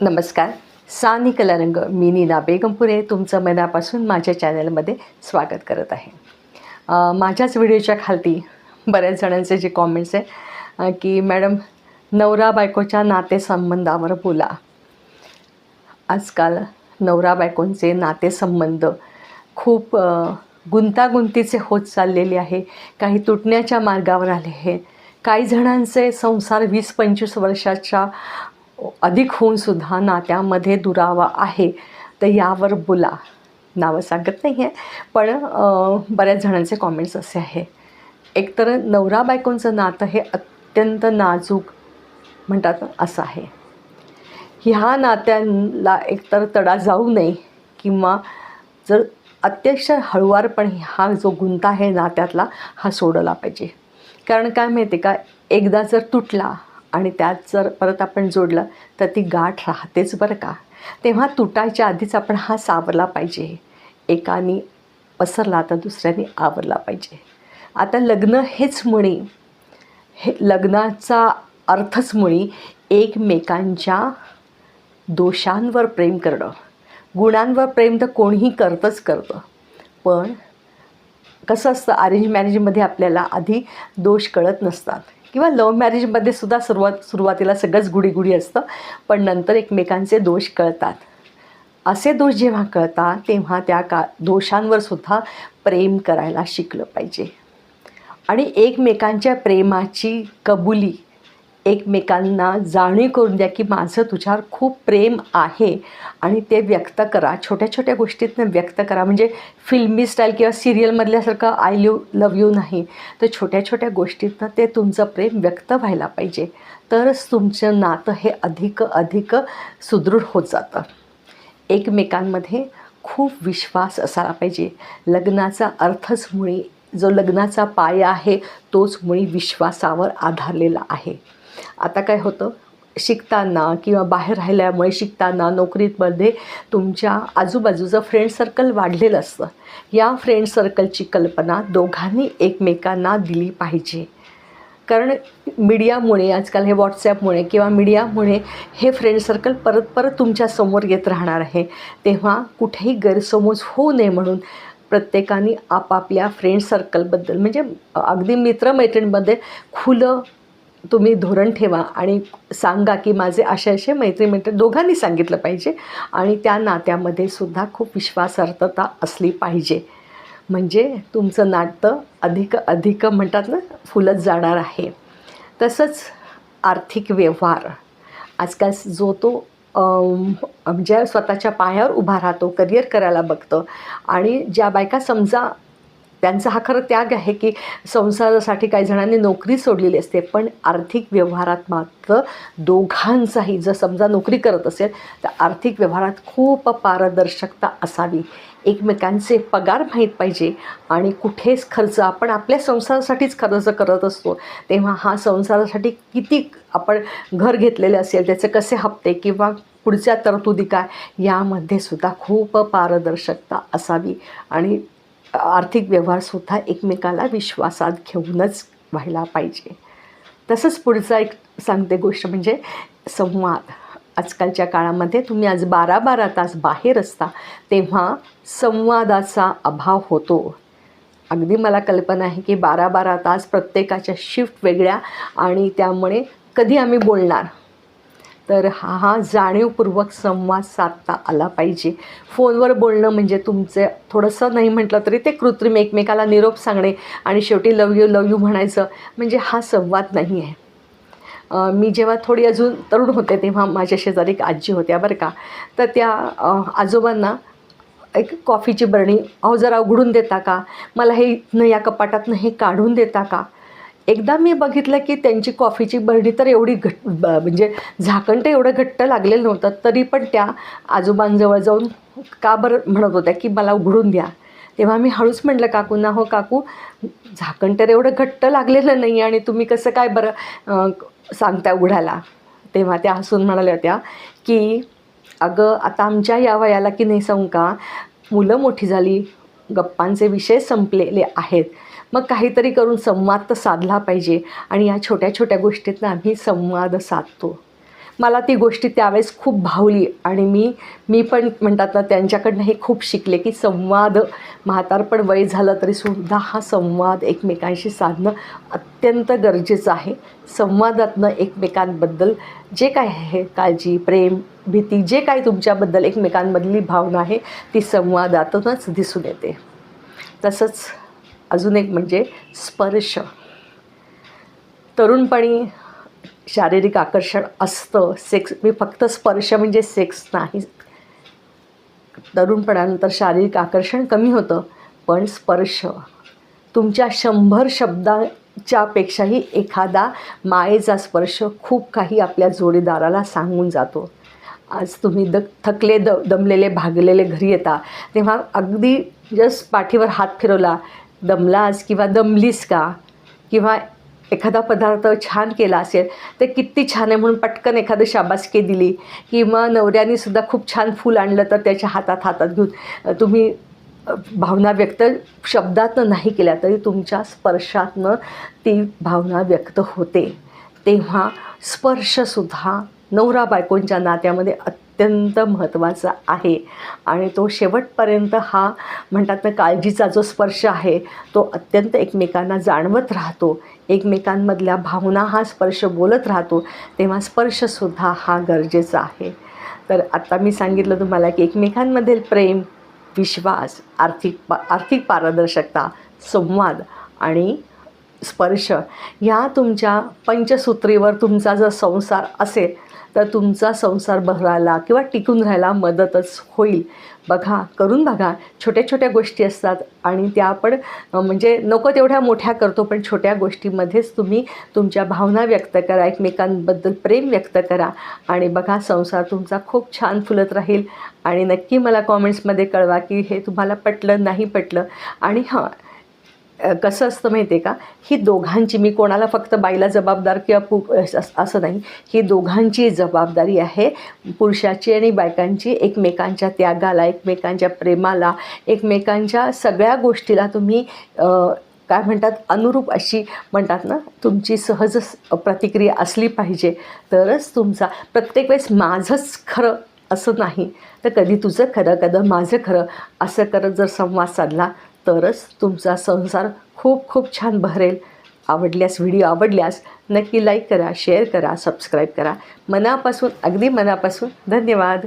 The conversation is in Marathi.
नमस्कार. सानी कलारंग मी नीना बेगमपुरे तुमचं मनापासून माझ्या चॅनलमध्ये स्वागत करत आहे. माझ्याच व्हिडिओच्या खालती बऱ्याच जणांचे जे कॉमेंट्स आहे की मॅडम नवरा बायकोच्या नातेसंबंधावर बोला. आजकाल नवरा बायकोंचे नातेसंबंध खूप गुंतागुंतीचे होत चाललेले आहे. काही तुटण्याच्या मार्गावर आले आहे काही जणांचे संसार वीस पंचवीस वर्षाच्या अधिक होऊनसुद्धा नात्यामध्ये दुरावा आहे तर यावर बोला. नावं सांगत नाही आहे पण बऱ्याच जणांचे कॉमेंट्स असे आहे. एकतर नवरा बायकोंचं नातं हे अत्यंत नाजूक म्हणतात असं आहे. ह्या नात्यांना एकतर तडा जाऊ नये किंवा जर अत्यक्ष हळुवारपणे हा जो गुंता आहे नात्यातला हा सोडला पाहिजे. कारण काय माहिती आहे का एकदा जर तुटला आणि त्यात जर परत आपण जोडलं तर ती गाठ राहतेच बरं का? तेव्हा तुटायच्या आधीच आपण हा सावरला पाहिजे. एकाने पसरला तर दुसऱ्याने आवरला पाहिजे. आता लग्न हेच मुळी. हे लग्नाचा अर्थच मुळी एकमेकांच्या दोषांवर प्रेम करणं. गुणांवर प्रेम तर कोणीही करतंच करतं. पण कसं असतं अरेंज मॅरेजमध्ये आपल्याला आधी दोष कळत नसतात. किंवा लव्ह मॅरेजमध्ये सुद्धा सुरुवात सुरुवातीला सगळंच गुढीगुढी असतं पण नंतर एकमेकांचे दोष कळतात. असे दोष जेव्हा कळतात तेव्हा त्या का दोषांवर सुद्धा प्रेम करायला शिकलं पाहिजे. आणि एकमेकांच्या प्रेमाची कबुली एकमेकांना जाणीव करून द्या की माझं तुझ्यावर खूप प्रेम आहे. आणि ते व्यक्त करा. छोट्या छोट्या गोष्टीतनं व्यक्त करा. म्हणजे फिल्मी स्टाईल किंवा सिरियलमधल्यासारखं आय लिव लव यू नाही. तर छोट्या छोट्या गोष्टीतनं ते तुमचं प्रेम व्यक्त व्हायला पाहिजे. तरच तुमचं नातं हे अधिक अधिक सुदृढ होत जातं. एकमेकांमध्ये खूप विश्वास असायला पाहिजे. लग्नाचा अर्थच मुळे जो लग्नाचा पाया आहे तोच मुळी विश्वासावर आधारलेला आहे. आता काय होतं? शिकताना किंवा बाहेर राहिल्यामुळे शिकताना नोकरीमध्ये तुमच्या आजूबाजूचं फ्रेंड सर्कल वाढलेलं असतं. या फ्रेंड सर्कलची कल्पना दोघांनी एकमेकांना दिली पाहिजे. कारण मीडियामुळे आजकाल हे व्हॉट्सॲपमुळे किंवा मीडियामुळे हे फ्रेंड सर्कल परत परत तुमच्यासमोर येत राहणार आहे. तेव्हा कुठेही गैरसमज होऊ नये म्हणून प्रत्येकाने आपापल्या फ्रेंड सर्कलबद्दल म्हणजे अगदी मित्रमैत्रिणीमध्ये खुलं तुम्ही धोरण ठेवा आणि सांगा की माझे असे असे मैत्री मैत्री दोघांनी सांगितलं पाहिजे आणि त्या नात्यामध्ये सुद्धा खूप विश्वासार्थता असली पाहिजे. म्हणजे तुमचं नातं अधिक अधिक म्हणतात ना फुलत जाणार आहे. तसंच आर्थिक व्यवहार. आजकाल जो तो म्हणजे स्वतःच्या पायावर उभा राहतो करिअर करायला बघतं. आणि ज्या बायका समजा त्यांचा हा खरं त्याग आहे की संसारासाठी काही जणांनी नोकरी सोडलेली असते पण आर्थिक व्यवहारात मात्र दोघांचाही जर समजा नोकरी करत असेल तर आर्थिक व्यवहारात खूप पारदर्शकता असावी. एकमेकांचे पगार माहीत पाहिजे आणि कुठेच खर्च आपण आपल्या संसारासाठीच खर्च करत असतो तेव्हा हा संसारासाठी किती आपण घर घेतलेले असेल त्याचे कसे हप्ते किंवा पुढच्या तरतुदी काय यामध्ये सुद्धा खूप पारदर्शकता असावी. आणि आर्थिक व्यवहारसुद्धा एकमेकाला विश्वासात घेऊनच व्हायला पाहिजे. तसंच पुढचा एक सांगते गोष्ट म्हणजे संवाद. आजकालच्या काळामध्ये तुम्ही आज बारा बारा तास बाहेर असता तेव्हा संवादाचा अभाव होतो. अगदी मला कल्पना आहे की बारा बारा तास प्रत्येकाच्या शिफ्ट वेगळ्या आणि त्यामुळे कधी आम्ही बोलणार? तर हा हा जाणीवपूर्वक संवाद साधता आला पाहिजे. फोनवर बोलणं म्हणजे तुमचं थोडंसं नाही म्हटलं तरी ते कृत्रिम एकमेकाला निरोप सांगणे आणि शेवटी लव यू लव यू म्हणायचं म्हणजे हा संवाद नाही आहे. मी जेव्हा थोडी अजून तरुण होते तेव्हा माझ्या शेजारी एक आजी होत्या बरं का. तर त्या आजोबांना एक कॉफीची बरणी अहो जरा उघडून देता का? मला हे इथनं या कपाटातनं हे काढून देता का? एकदा मी बघितलं की त्यांची कॉफीची बरणी तर एवढी घट ब- म्हणजे झाकण तर एवढं घट्ट लागलेलं नव्हतं तरी पण त्या आजोबांजवळ जाऊन का बरं म्हणत होत्या की मला उघडून द्या. तेव्हा मी हळूच म्हटलं काकूंना हो काकू झाकण तर एवढं घट्ट लागलेलं नाही आणि तुम्ही कसं काय बरं सांगता उघडायला? तेव्हा त्या हसून म्हणाल्या होत्या की अगं आता आमच्या या वयाला की नाही सांगू का? मुलं मोठी झाली गप्पांचे विषय संपलेले आहेत. मग काहीतरी करून संवाद तर साधला पाहिजे. आणि या छोट्या छोट्या गोष्टीतनं आम्ही संवाद साधतो. मला ती गोष्टी त्यावेळेस खूप भावली आणि मी मी पण म्हणतात ना त्यांच्याकडनं हे खूप शिकले की संवाद म्हातारपण वय झालं तरी सुद्धा हा संवाद एकमेकांशी साधणं अत्यंत गरजेचं आहे. संवादातनं एकमेकांबद्दल जे काय आहे काळजी प्रेम भीती जे काही तुमच्याबद्दल एकमेकांमधली भावना आहे ती संवादातूनच दिसून येते. तसंच अजून एक म्हणजे स्पर्श. तरुणपणी शारीरिक आकर्षण असतं. सेक्स मी फक्त स्पर्श म्हणजे सेक्स नाही. तरुणपणानंतर शारीरिक आकर्षण कमी होतं पण स्पर्श. तुमच्या शंभर शब्दाच्या पेक्षाही एखादा मायेचा स्पर्श खूप काही आपल्या जोडीदाराला सांगून जातो. आज तुम्ही द थकले द दमलेले भागलेले घरी येता. तेव्हा अगदी जस्ट पाठीवर हात फिरवला दमलास किंवा दमलीस का? किंवा एखादा पदार्थ छान केला असेल तर किती छान आहे म्हणून पटकन एखादं शाबासकी दिली. किंवा नवऱ्याने सुद्धा खूप छान फूल आणलं तर त्याच्या हातात हातात घेऊन. तुम्ही भावना व्यक्त शब्दातनं नाही केल्या तरी तुमच्या स्पर्शातनं ती भावना व्यक्त होते. तेव्हा स्पर्शसुद्धा नवरा बायकोंच्या नात्यामध्ये अत्यंत महत्त्वाचा आहे. आणि तो शेवटपर्यंत हा म्हणतात ना काळजीचा जो स्पर्श आहे तो अत्यंत एकमेकांना जाणवत राहतो. एकमेकांमधल्या भावना हा स्पर्श बोलत राहतो तेव्हा स्पर्शसुद्धा हा गरजेचा आहे. तर आत्ता मी सांगितलं तुम्हाला की एकमेकांमधील प्रेम विश्वास आर्थिक पा आर्थिक पारदर्शकता संवाद आणि स्पर्श. ह्या तुमच्या पंचसूत्रीवर तुमचा जर संसार असेल तर तुमचा संसार बहरायला किंवा टिकून राहायला मदतच होईल. बघा करून बघा. छोट्या छोट्या गोष्टी असतात आणि त्या आपण म्हणजे नको तेवढ्या मोठ्या करतो पण छोट्या गोष्टीमध्येच तुम्ही तुमच्या भावना व्यक्त करा. एकमेकांबद्दल प्रेम व्यक्त करा. आणि बघा संसार तुमचा खूप छान फुलत राहील. आणि नक्की मला कॉमेंट्समध्ये कळवा की हे तुम्हाला पटलं नाही पटलं. आणि हां कसं असतं माहिती आहे का? ही दोघांची मी कोणाला फक्त बाईला जबाबदार किंवा पु अस- असं नाही. ही दोघांची जबाबदारी आहे. पुरुषाची आणि बायकांची. एकमेकांच्या त्यागाला एकमेकांच्या प्रेमाला एकमेकांच्या सगळ्या गोष्टीला तुम्ही काय म्हणतात? अनुरूप अशी म्हणतात ना तुमची सहज प्रतिक्रिया असली पाहिजे. तरच तुमचा प्रत्येक वेळेस माझंच खरं असं नाही. तर कधी तुझं खरं कधी माझं खरं असं करत जर संवाद साधला तरच तुमचा संसार खूप खूप छान भरेल. आवडल्यास व्हिडिओ आवडल्यास नक्की लाईक करा शेअर करा सबस्क्राईब करा. मनापासून अगदी मनापासून धन्यवाद.